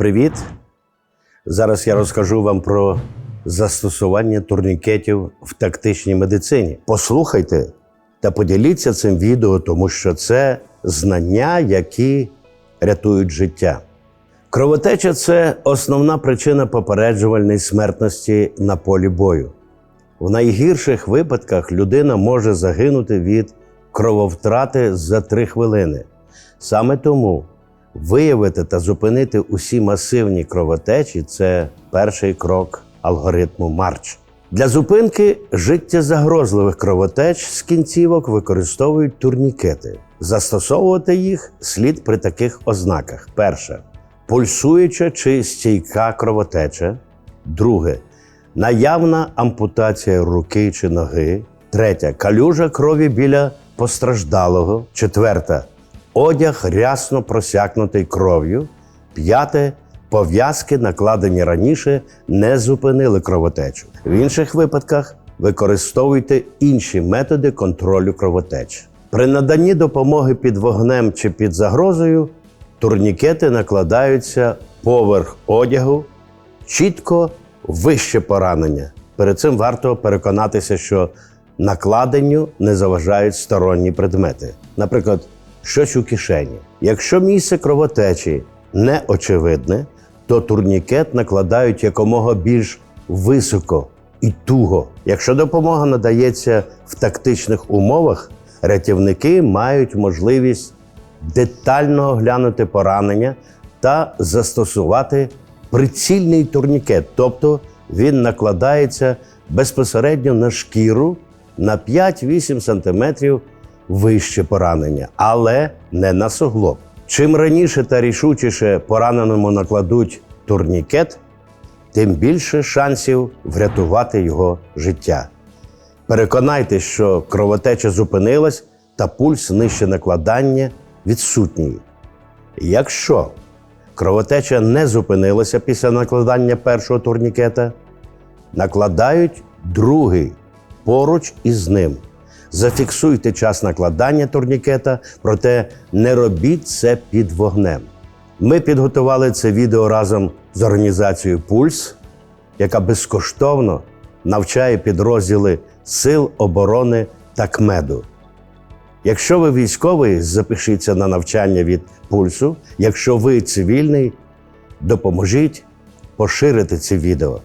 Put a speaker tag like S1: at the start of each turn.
S1: Привіт! Зараз я розкажу вам про застосування турнікетів в тактичній медицині. Послухайте та поділіться цим відео, тому що це знання, які рятують життя. Кровотеча це основна причина попереджувальної смертності на полі бою. В найгірших випадках людина може загинути від крововтрати за 3 хвилини. Саме тому виявити та зупинити усі масивні кровотечі це перший крок алгоритму Марч. Для зупинки життєзагрозливих кровотеч з кінцівок використовують турнікети. Застосовувати їх слід при таких ознаках: перше пульсуюча чи стійка кровотеча. Друге наявна ампутація руки чи ноги. Третя калюжа крові біля постраждалого. Четверта одяг рясно просякнутий кров'ю. П'яте пов'язки, накладені раніше, не зупинили кровотечу. В інших випадках використовуйте інші методи контролю кровотеч. При наданні допомоги під вогнем чи під загрозою турнікети накладаються поверх одягу чітко вище поранення. Перед цим варто переконатися, що накладенню не заважають сторонні предмети, наприклад, щось у кишені. Якщо місце кровотечі не очевидне, то турнікет накладають якомога більш високо і туго. Якщо допомога надається в тактичних умовах, рятівники мають можливість детально оглянути поранення та застосувати прицільний турнікет, тобто він накладається безпосередньо на шкіру на 5-8 см вище поранення, але не на суглоб. Чим раніше та рішучіше пораненому накладуть турнікет, тим більше шансів врятувати його життя. Переконайтесь, що кровотеча зупинилась та пульс нижче накладання відсутній. Якщо кровотеча не зупинилася після накладання першого турнікета, накладають другий поруч із ним. Зафіксуйте час накладання турнікета, проте не робіть це під вогнем. Ми підготували це відео разом з організацією Пульс, яка безкоштовно навчає підрозділи Сил оборони та КМЕДу. Якщо ви військовий, запишіться на навчання від пульсу. Якщо ви цивільний, допоможіть поширити це відео.